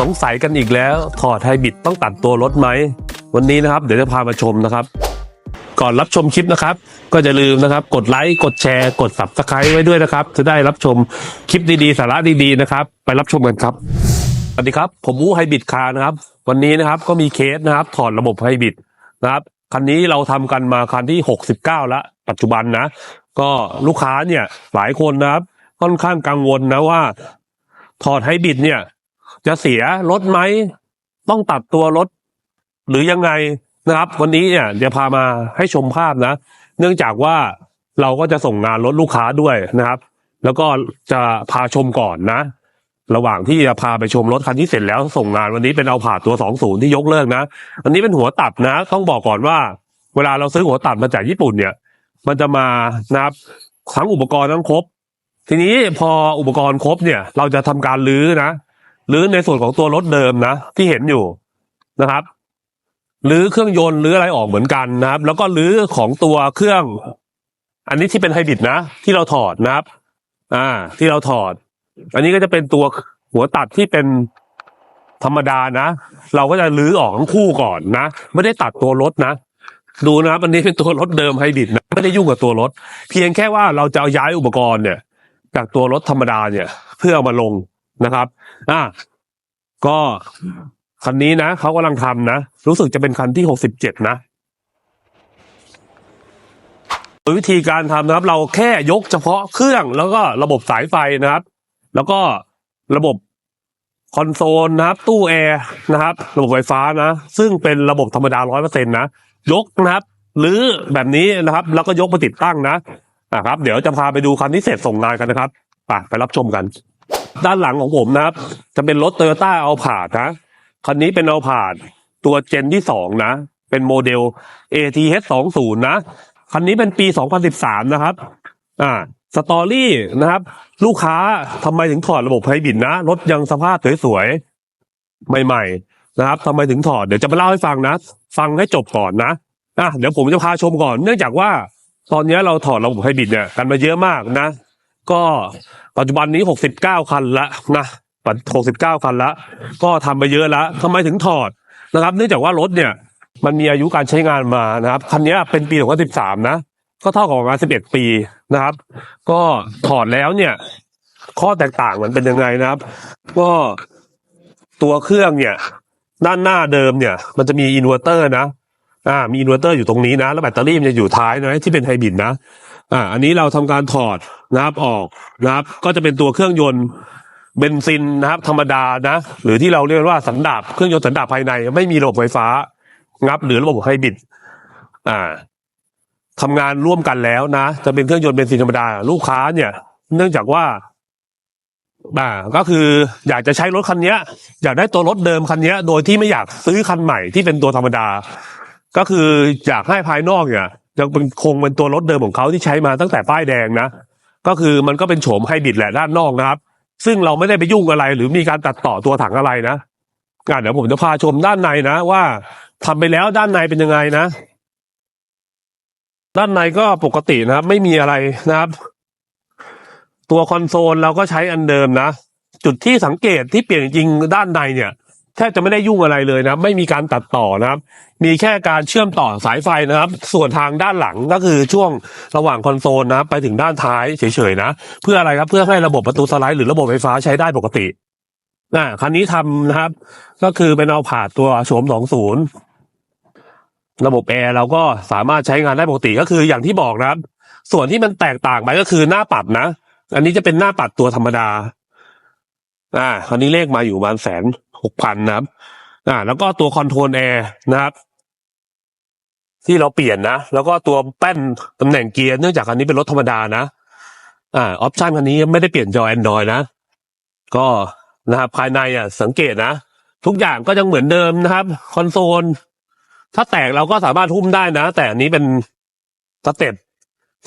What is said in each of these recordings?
สงสัยกันอีกแล้วถอดไฮบริดต้องตัดตัวรถไหม วันนี้นะครับ เดี๋ยวจะพามาชมนะครับ ก่อนรับชมคลิปนะครับ ก็จะลืมนะครับ กดไลค์กดแชร์ กด subscribe ไว้ด้วยนะครับ จะได้รับชมคลิปดีๆ สาระดีๆนะครับ ไปรับชมกันครับสวัสดีครับ ผมวู้ไฮบริดคาร์นะครับ วันนี้นะครับก็มีเคสนะครับ ถอดระบบไฮบริดนะครับคันนี้เราทำกันมาคันที่ 69 แล้ว ปัจจุบันนะ ก็ลูกค้าเนี่ยหลายคนนะครับ ค่อนข้างกังวลนะว่า ถอดไฮบริดเนี่ย จะเสียรถไหมต้องตัดตัวรถหรือยังไงนะครับ วันนี้เนี่ยเดี๋ยวพามาให้ชมภาพนะ เนื่องจากว่าเราก็จะส่งงานรถลูกค้าด้วยนะครับ แล้วก็จะพาชมก่อนนะ ระหว่างที่จะพาไปชมรถคันที่เสร็จแล้วส่งงานวันนี้เป็นเอาผาดตัว 20 ที่ยกเลิกนะ อันนี้เป็นหัวตัดนะ ต้องบอกก่อนว่า เวลาเราซื้อหัวตัดมาจากญี่ปุ่นเนี่ย มันจะมานะครับทั้งอุปกรณ์ทั้งครบ ทีนี้พออุปกรณ์ครบเนี่ย เราจะทำการรื้อนะ หรือในส่วนของตัวรถเดิมนะ ที่เห็นอยู่นะครับหรือเครื่องยนต์หรืออะไรออกเหมือนกันนะครับ แล้วก็รื้อของตัวเครื่อง อันนี้ที่เป็นไฮบริดนะ ที่เราถอดนะครับ อ่า ที่เราถอด อันนี้ก็จะเป็นตัวหัวตัดที่เป็นธรรมดานะ เราก็จะรื้อออกทั้งคู่ก่อนนะ ไม่ได้ตัดตัวรถนะ ดูนะครับอันนี้เป็นตัวรถเดิมไฮบริดนะไม่ได้ยุ่งกับตัวรถ เพียงแค่ว่าเราจะเอาย้ายอุปกรณ์เนี่ย จากตัวรถธรรมดาเนี่ย เพื่อเอามาลง นะครับ อ่าก็คันนี้นะเขากำลังทำนะ รู้สึกจะเป็นคันที่หกสิบเจ็ดนะวิธีการทำนะครับ เราแค่ยกเฉพาะเครื่องแล้วก็ระบบสายไฟนะครับ แล้วก็ระบบคอนโซลนะครับ ตู้แอร์นะครับ ระบบไฟฟ้านะ ซึ่งเป็นระบบธรรมดาร้อยเปอร์เซ็นต์นะ ยกนะครับ หรือแบบนี้นะครับ แล้วก็ยกมาติดตั้งนะนะครับ เดี๋ยวจะพาไปดูคันที่เสร็จส่งงานกันนะครับไปไปรับชมกัน ด้านหลังของผมนะครับ จะเป็นรถโตโยต้าเอาผาดนะ คันนี้เป็นเอาผาดตัวเจนที่สองนะ เป็นโมเดล ATH 2 0นะ คันนี้เป็นปี 2013 นะครับ อ่า สตอรี่นะครับ ลูกค้าทำไมถึงถอดระบบไฮบริดนะ รถยังสภาพสวยๆ ใหม่ๆ นะครับทำไมถึงถอด เดี๋ยวจะมาเล่าให้ฟังนะ ฟังให้จบก่อนนะอะเดี๋ยวผมจะพาชมก่อน เนื่องจากว่า ตอนนี้เราถอดระบบไฮบริดเนี่ยกันมาเยอะมากนะ ก็ปัจจุบันนี้69คันละนะปัจ69คันละ ก็ทำไปเยอะแล้วทำไมถึงถอดนะครับ เนื่องจากว่ารถเนี่ย มันมีอายุการใช้งานมานะครับคันนี้เป็นปี2013นะ ก็เท่ากับประมาณ11ปีนะครับ ก็ถอดแล้วเนี่ย ข้อแตกต่างมันเป็นยังไงนะครับ ก็ตัวเครื่องเนี่ย ด้านหน้าเดิมเนี่ย มันจะมีอินเวอร์เตอร์นะอ่ามีอินเวอร์เตอร์อยู่ตรงนี้นะ แล้วแบตเตอรี่มันจะอยู่ท้ายนะที่เป็นไฮบริดนะ อ่า อันนี้เราทำการถอดนะครับออกนะครับ ก็จะเป็นตัวเครื่องยนต์เบนซินนะครับ ธรรมดานะ หรือที่เราเรียกว่าสันดาปเครื่องยนต์สันดาปภายใน ไม่มีระบบไฟฟ้านับ หรือระบบไฮบริดอ่าทำงานร่วมกันแล้วนะ จะเป็นเครื่องยนต์เบนซินธรรมดา ลูกค้าเนี่ย เนื่องจากว่าอ่าก็คืออยากจะใช้รถคันนี้อยากได้ตัวรถเดิมคันนี้โดยที่ไม่อยากซื้อคันใหม่ที่เป็นตัวธรรมดา ก็คืออยากให้ภายนอกเนี่ย ยังเป็นคงเป็นตัวรถเดิมของเขาที่ใช้มาตั้งแต่ป้ายแดงนะ ก็คือมันก็เป็นโฉมไฮบริดแหละด้านนอกนะครับ ซึ่งเราไม่ได้ไปยุ่งอะไร หรือมีการตัดต่อตัวถังอะไรนะอะเดี๋ยวผมจะพาชมด้านในนะ ว่าทำไปแล้วด้านในเป็นยังไงนะ ด้านในก็ปกตินะครับ ไม่มีอะไรนะครับ ตัวคอนโซลเราก็ใช้อันเดิมนะ จุดที่สังเกตที่เปลี่ยนจริงด้านในเนี่ย แทบจะไม่ได้ยุ่งอะไรเลยนะไม่มีการตัดต่อนะครับ มีแค่การเชื่อมต่อสายไฟนะครับ ส่วนทางด้านหลังก็คือช่วงระหว่างคอนโซลนะไปถึงด้านท้ายเฉยๆนะ เพื่ออะไรครับเพื่อให้ระบบประตูสไลด์หรือระบบไฟฟ้าใช้ได้ปกติอ่าคันนี้ทำนะครับ ก็คือเป็นเอาผ่าตัวโฉม20ระบบแอร์เราก็สามารถใช้งานได้ปกติก็คืออย่างที่บอกนะครับ ส่วนที่มันแตกต่างไปก็คือหน้าปัดนะ อันนี้จะเป็นหน้าปัดตัวธรรมดา อ่าคันนี้เลขมาอยู่ประมาณแสนหกพันนะครับ อ่า แล้วก็ตัวคอนโทรลแอร์นะครับ ที่เราเปลี่ยนนะ แล้วก็ตัวแป้นตำแหน่งเกียร์เนื่องจากคันนี้เป็นรถธรรมดานะ อ่าออปชันคันนี้ไม่ได้เปลี่ยนจอ Android นะ ก็นะครับภายในอะสังเกตนะ ทุกอย่างก็ยังเหมือนเดิมนะครับ คอนโซล ถ้าแตกเราก็สามารถหุ้มได้นะ แต่อันนี้เป็นสเต็ป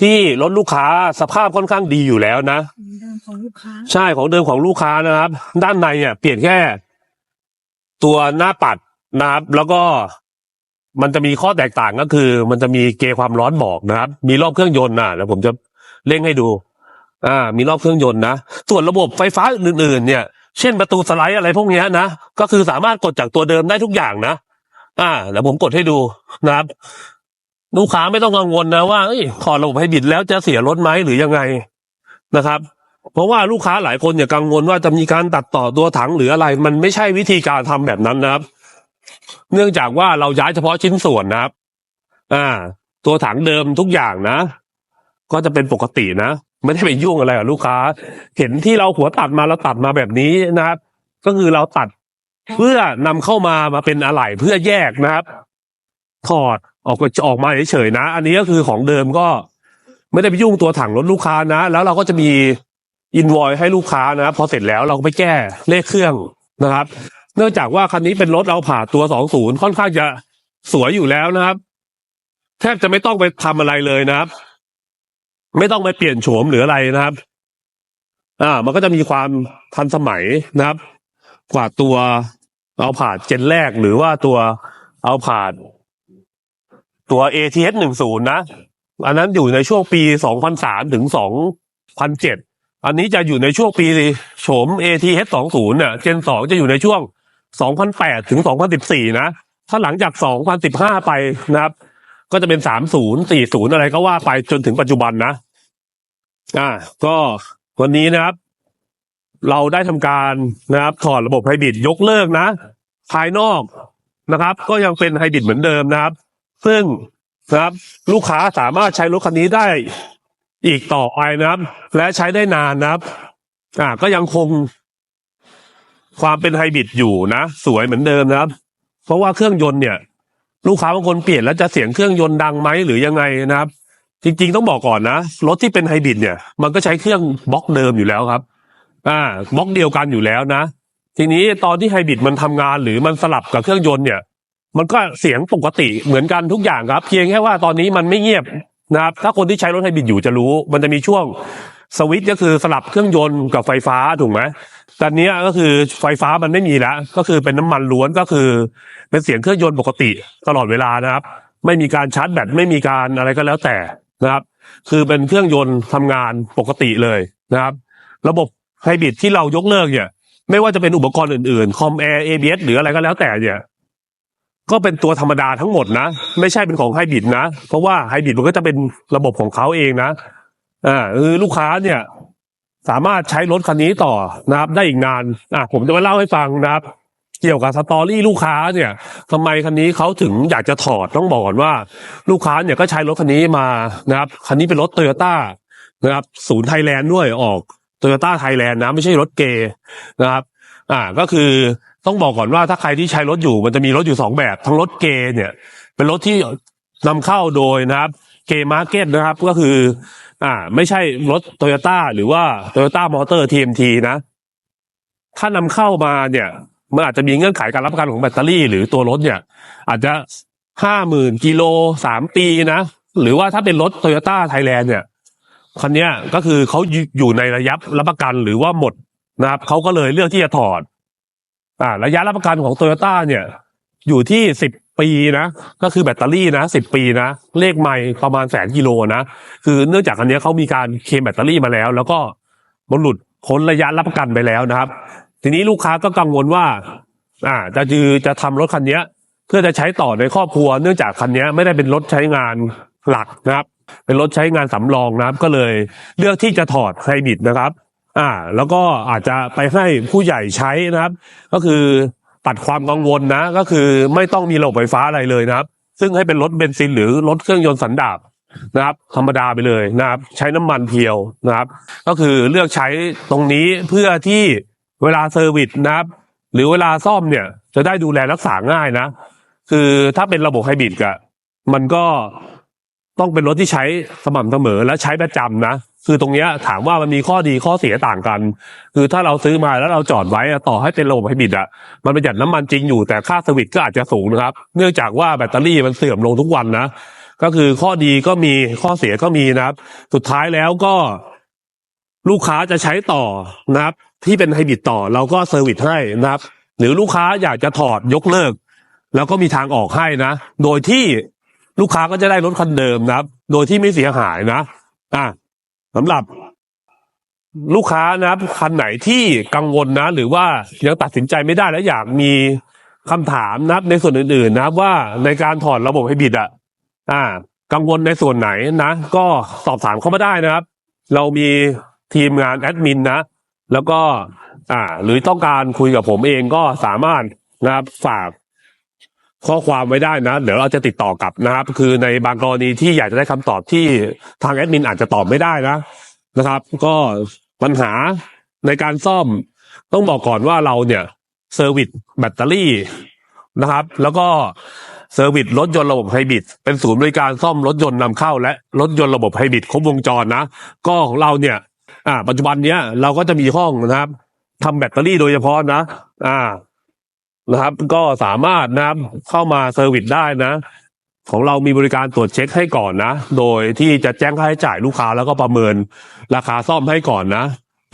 ที่รถลูกค้าสภาพค่อนข้างดีอยู่แล้วนะเดิมของลูกค้าใช่ของเดิมของลูกค้านะครับ ด้านในเนี่ยเปลี่ยนแค่ ตัวหน้าปัดนะครับ แล้วก็มันจะมีข้อแตกต่างก็คือ มันจะมีเกณฑ์ความร้อนบอกนะครับ มีรอบเครื่องยนต์นะเดี๋ยวผมจะเร่งให้ดู อ่า มีรอบเครื่องยนต์นะส่วนระบบไฟฟ้าอื่นๆ เนี่ย เช่นประตูสไลด์อะไรพวกเนี้ยนะก็คือสามารถกดจากตัวเดิมได้ทุกอย่างนะอ่าเดี๋ยวผมกดให้ดูนะครับ ลูกค้าไม่ต้องกังวลนะว่าเอ้ยถอดระบบไฮบริดแล้วจะเสียรถไหมหรือยังไงนะครับ เพราะว่าลูกค้าหลายคนอย่ากังวลว่าจะมีการตัดต่อตัวถังหรืออะไร มันไม่ใช่วิธีการทำแบบนั้นนะครับ เนื่องจากว่าเราย้ายเฉพาะชิ้นส่วนนะครับ อ่า ตัวถังเดิมทุกอย่างนะ ก็จะเป็นปกตินะไม่ได้ไปยุ่งอะไรกับลูกค้า เห็นที่เราหัวตัดมาเราตัดมาแบบนี้นะครับ ก็คือเราตัดเพื่อนำเข้ามามาเป็นอะไหล่เพื่อแยกนะครับถอด ออกจะออกมาเฉยๆนะ อันนี้ก็คือของเดิมก็ไม่ได้ไปยุ่งตัวถังรถลูกค้านะ แล้วเราก็จะมีอินวอยให้ลูกค้านะ พอเสร็จแล้วเราก็ไปแก้เลขเครื่องนะครับ เนื่องจากว่าคันนี้เป็นรถเราผ่าตัวสองศูนย์ค่อนข้างจะสวยอยู่แล้วนะครับ แทบจะไม่ต้องไปทำอะไรเลยนะครับ ไม่ต้องไปเปลี่ยนโฉมหรืออะไรนะครับ อ่า มันก็จะมีความทันสมัยนะครับ กว่าตัวเอาผ่าเจนแรกหรือว่าตัวเอาผ่า ตัว ATS หนึ่งศูนย์นะ อันนั้นอยู่ในช่วงปี2003ถึง2007อันนี้จะอยู่ในช่วงปีโฉม ATS 20เนี่ยเจน2จะอยู่ในช่วง2008ถึง2014นะ ถ้าหลังจาก2015ไปนะครับ ก็จะเป็น30 40อะไรก็ว่าไปจนถึงปัจจุบันนะ อ่า ก็วันนี้นะครับ เราได้ทำการนะครับถอดระบบไฮบริดยกเลิกนะ ภายนอกนะครับ ก็ยังเป็นไฮบริดเหมือนเดิมนะครับ ซึ่งนะครับลูกค้าสามารถใช้รถคันนี้ได้อีกต่อไปนะครับ และใช้ได้นานนะครับ อ่า ก็ยังคงความเป็นไฮบริดอยู่นะ สวยเหมือนเดิมนะครับ เพราะว่าเครื่องยนต์เนี่ย ลูกค้าบางคนเปลี่ยนแล้วจะเสียงเครื่องยนต์ดังไหมหรือยังไงนะครับ จริง ๆ ต้องบอกก่อนนะรถที่เป็นไฮบริดเนี่ย มันก็ใช้เครื่องบล็อกเดิมอยู่แล้วครับ อ่าบล็อกเดียวกันอยู่แล้วนะ ทีนี้ตอนที่ไฮบริดมันทำงานหรือมันสลับกับเครื่องยนต์เนี่ย มันก็เสียงปกติเหมือนกันทุกอย่างครับ เพียงแค่ว่าตอนนี้มันไม่เงียบนะครับถ้าคนที่ใช้รถไฮบริดอยู่จะรู้ มันจะมีช่วงสวิตช์ก็คือสลับเครื่องยนต์กับไฟฟ้าถูกไหมต่เนี้ก็คือไฟฟ้ามันไม่มีแล้วก็คือเป็นน้ำมันล้วนก็คือ เป็นเสียงเครื่องยนต์ปกติตลอดเวลานะครับ ไม่มีการชาร์จแบตไม่มีการอะไรก็แล้วแต่นะครับ คือเป็นเครื่องยนต์ทำงานปกติเลยนะครับ ระบบไฮบริดที่เรายกเลิกเนี่ย ไม่ว่าจะเป็นอุปกรณ์อื่นๆคอมแอร์ ABS หรืออะไรก็แล้วแต่เนี่ย ก็เป็นตัวธรรมดาทั้งหมดนะ ไม่ใช่เป็นของไฮบริดนะ เพราะว่าไฮบริดมันก็จะเป็นระบบของเขาเองนะอ่าคือลูกค้าเนี่ย สามารถใช้รถคันนี้ต่อนะครับ ได้อีกนานอะผมจะมาเล่าให้ฟังนะครับ เกี่ยวกับสตอรี่ลูกค้าเนี่ยทำไมคันนี้เขาถึงอยากจะถอดต้องบอกก่อนว่า ลูกค้าเนี่ยก็ใช้รถคันนี้มานะครับ คันนี้เป็นรถโตโยต้านะครับ ศูนย์ไทยแลนด์ด้วยออก โตโยต้าไทยแลนด์นะไม่ใช่รถเกย์นะครับอ่าก็คือต้องบอกก่อนว่าถ้าใครที่ใช้รถอยู่มันจะมีรถอยู่สองแบบ ทั้งรถเกย์เนี่ย เป็นรถที่นำเข้าโดยนะครับ เกย์มาร์เก็ตนะครับก็คือ อ่า ไม่ใช่รถโตโยต้าหรือว่าโตโยต้ามอเตอร์ทีเอ็มทีนะ ถ้านำเข้ามาเนี่ยมันอาจจะมีเงื่อนไขการรับประกันของแบตเตอรี่ หรือตัวรถเนี่ย อาจจะห้าหมื่นกิโลสามปีนะ หรือว่าถ้าเป็นรถโตโยต้าไทยแลนด์เนี่ย คันนี้ก็คือเขาอยู่ในระยะรับประกันหรือว่าหมดนะครับเขาก็เลยเลือกที่จะถอด อ่า ระยะรับประกันของโตโยต้าเนี่ย อยู่ที่สิบปีนะก็คือแบตเตอรี่นะสิบปีนะ เลขไม่ประมาณแสนกิโลนะ คือเนื่องจากคันนี้เขามีการเคลมแบตเตอรี่มาแล้ว แล้วก็มันหลุดพ้นระยะรับประกันไปแล้วนะครับ ทีนี้ลูกค้าก็กังวลว่า อ่า จะจือจะทำรถคันนี้เพื่อจะใช้ต่อในครอบครัว เนื่องจากคันนี้ไม่ได้เป็นรถใช้งานหลักนะครับ เป็นรถใช้งานสำรองนะครับ ก็เลยเลือกที่จะถอดไฮบริดนะครับ อ่า แล้วก็อาจจะไปให้ผู้ใหญ่ใช้นะครับ ก็คือตัดความกังวลนะ ก็คือไม่ต้องมีระบบไฟฟ้าอะไรเลยนะครับ ซึ่งให้เป็นรถเบนซินหรือรถเครื่องยนต์สันดาปนะครับ ธรรมดาไปเลยนะครับ ใช้น้ำมันเพียวนะครับ ก็คือเลือกใช้ตรงนี้เพื่อที่เวลาเซอร์วิสนะครับ หรือเวลาซ่อมเนี่ย จะได้ดูแลรักษาง่ายนะ คือถ้าเป็นระบบไฮบริดอะมันก็ ต้องเป็นรถที่ใช้สม่ำเสมอและใช้ประจำนะ คือตรงเนี้ยถามว่ามันมีข้อดีข้อเสียต่างกัน คือถ้าเราซื้อมาแล้วเราจอดไว้อะต่อให้เป็นระบบไฮบริดอะมันประหยัดน้ำมันจริงอยู่แต่ค่าสวิตช์ก็อาจจะสูงนะครับ เนื่องจากว่าแบตเตอรี่มันเสื่อมลงทุกวันนะ ก็คือข้อดีก็มีข้อเสียก็มีนะครับ สุดท้ายแล้วก็ ลูกค้าจะใช้ต่อนะครับ ที่เป็นไฮบริดต่อเราก็เซอร์วิสให้นะครับ หรือลูกค้าอยากจะถอดยกเลิก แล้วก็มีทางออกให้นะ โดยที่ ลูกค้าก็จะได้รถคันเดิมนะครับ โดยที่ไม่เสียหายนะ อะสำหรับลูกค้านะครับคันไหนที่กังวลนะ หรือว่ายังตัดสินใจไม่ได้และอยากมีคำถามนะครับในส่วนอื่นๆ นะครับว่าในการถอดระบบไฮบริดอะ อ่า กังวลในส่วนไหนนะ ก็สอบถามเข้ามาได้นะครับ เรามีทีมงานแอดมินนะ แล้วก็ อ่า หรือต้องการคุยกับผมเองก็สามารถนะครับฝาก ข้อความไว้ได้นะ เดี๋ยวเราจะติดต่อกลับนะครับ คือในบางกรณีที่อยากจะได้คำตอบที่ทางแอดมินอาจจะตอบไม่ได้นะนะครับ ก็ปัญหาในการซ่อมต้องบอกก่อนว่าเราเนี่ยเซอร์วิสแบตเตอรี่นะครับ แล้วก็เซอร์วิสรถยนต์ระบบไฮบริดเป็นศูนย์บริการซ่อมรถยนต์นำเข้า และรถยนต์ระบบไฮบริดครบวงจรนะ ก็ของเราเนี่ย อ่า ปัจจุบันเนี้ยเราก็จะมีห้องนะครับทำแบตเตอรี่โดยเฉพาะนะ อ่า นะครับ ก็สามารถนะครับเข้ามาเซอร์วิสได้นะ ของเรามีบริการตรวจเช็คให้ก่อนนะ โดยที่จะแจ้งค่าใช้จ่ายลูกค้าแล้วก็ประเมินราคาซ่อมให้ก่อนนะ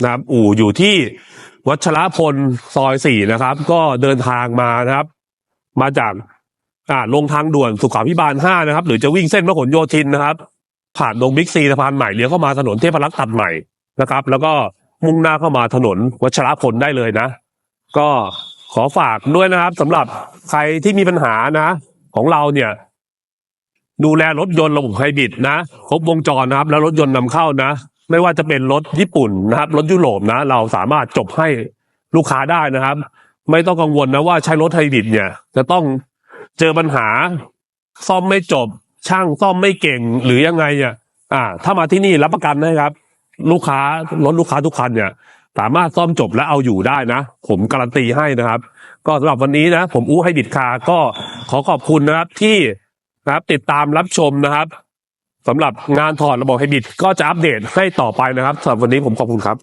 นะครับอู่อยู่ที่วัชรพลซอยสี่นะครับ ก็เดินทางมานะครับ มาจากอ่าลงทางด่วนสุขาพิบาลห้านะครับ หรือจะวิ่งเส้นพหลโยธินนะครับ ผ่านตรงบิ๊กซีสะพานใหม่เลี้ยวเข้ามาถนนเทพรักษ์ตัดใหม่นะครับ แล้วก็มุ่งหน้าเข้ามาถนนวัชรพลได้เลยนะ ก็ ขอฝากด้วยนะครับสำหรับใครที่มีปัญหานะ ของเราเนี่ย ดูแลรถยนต์ระบบไฮบริดนะครบวงจรนะครับ แล้วรถยนต์นำเข้านะ ไม่ว่าจะเป็นรถญี่ปุ่นนะครับ รถยุโรปนะ เราสามารถจบให้ลูกค้าได้นะครับ ไม่ต้องกังวลนะว่าใช้รถไฮบริดเนี่ย จะต้องเจอปัญหาซ่อมไม่จบ ช่างซ่อมไม่เก่งหรือยังไงเนี่ยอ่า ถ้ามาที่นี่รับประกันนะครับ ลูกค้ารถลูกค้าทุกคันเนี่ย สามารถซ่อมจบและเอาอยู่ได้นะ ผมการันตีให้นะครับ ก็สำหรับวันนี้นะ ผมอู้ให้บิดคาก็ขอขอบคุณนะครับที่นะครับ ติดตามรับชมนะครับสำหรับงานถอดระบบไฮบริดก็จะอัปเดตให้ต่อไปนะครับสำหรับวันนี้ผมขอบคุณครับ